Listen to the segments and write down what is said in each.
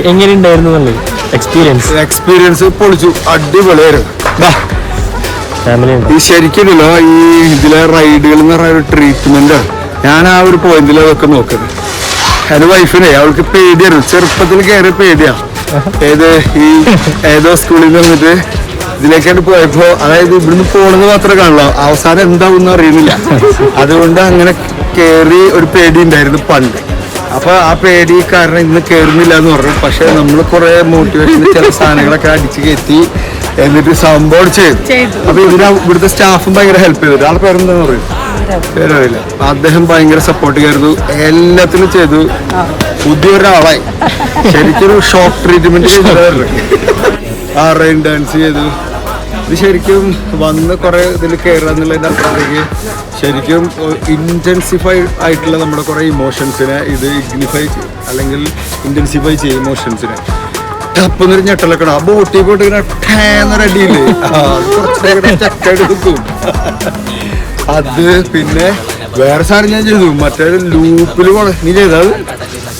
എങ്ങനെയുണ്ടായിരുന്നു experience experience പൊളിച്ചു. അടിപൊളിയായിരുന്നു. ഈ ശരിക്കുണ്ടല്ലോ ഈ ഇതിലെ റൈഡുകൾ എന്ന് പറയുന്ന ഒരു ട്രീറ്റ്മെന്റ് ഞാൻ ആ ഒരു പോയിന്റിൽ അതൊക്കെ നോക്കുന്നത്. എന്റെ വൈഫിനെ അവൾക്ക് പേടിയായിരുന്നു ചെറുപ്പത്തിൽ കയറി പേടിയാ. ഏത് ഈ ഏതോ സ്കൂളിൽ നിന്ന് വന്നിട്ട് പോയപ്പോ അതായത് ഇവിടുന്ന് പോണെന്ന് മാത്രമേ കാണുള്ളൂ. അവസാനം എന്താവും അറിയുന്നില്ല. അതുകൊണ്ട് അങ്ങനെ കേറി ഒരു പേടി ഉണ്ടായിരുന്നു പണ്ട്. അപ്പൊ ആ പേടി കാരണം ഇന്ന് കയറുന്നില്ല എന്ന് പറഞ്ഞു. പക്ഷെ നമ്മൾ കൊറേ മോട്ടിവേഷൻ ചില സാധനങ്ങളൊക്കെ അടിച്ചു കയറ്റി എന്നിട്ട് സംഭവം ചെയ്തു. അപ്പൊ ഇതിന് ഇവിടുത്തെ സ്റ്റാഫും ഭയങ്കര ഹെൽപ്പ് ചെയ്തു. ആളെ പേരെന്താന്ന് പറയും പേരറിയില്ല. അദ്ദേഹം ഭയങ്കര സപ്പോർട്ട് ചെയ്തു എല്ലാത്തിനും ചെയ്തു. പുതിയൊരാളായി ശരിക്കൊരു ഷോക്ക് ട്രീറ്റ്മെന്റ് ചെയ്തു. ആ റെയിൻ ഡാൻസ് ചെയ്തു. ഇത് ശരിക്കും വന്ന് കുറേ ഇതിൽ കയറുക എന്നുള്ളതിന്റെ ശരിക്കും ഇന്റൻസിഫൈ ആയിട്ടുള്ള നമ്മുടെ കുറേ ഇമോഷൻസിനെ ഇത് ഇഗ്നിഫൈ അല്ലെങ്കിൽ ഇന്റൻസിഫൈ ചെയ്യും ഇമോഷൻസിനെ ടപ്പെന്നൊരു ഞെട്ടലൊക്കെ ആ ബോട്ടി പോയിട്ട് ഇങ്ങനെ ആ, അത് പിന്നെ വേറെ സാധനം ഞാൻ ചെയ്തു. മറ്റേ ലൂപ്പിൽ പോണ നീ ചെയ്തത്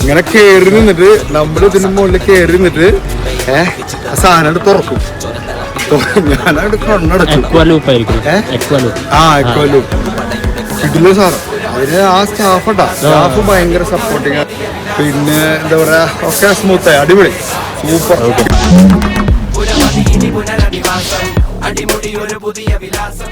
ഇങ്ങനെ കയറി നിന്നിട്ട് നമ്മൾ ഇതിന് മുകളിൽ കയറി നിന്നിട്ട് ഏഹ് സാധനം അങ്ങട് തുറക്കും ഞാനവിടെ കണ്ണടച്ചു? ആ ഇതിൽ സാർ അതിന് ആ സ്റ്റാഫ് സ്റ്റാഫ് ഭയങ്കര സപ്പോർട്ടിങ് പിന്നെ എന്താ പറയാ ഒക്കെ സ്മൂത്ത് അടിപൊളി. സൂപ്പർ അടിമുടി ഒരു പുതിയ വിലാസം.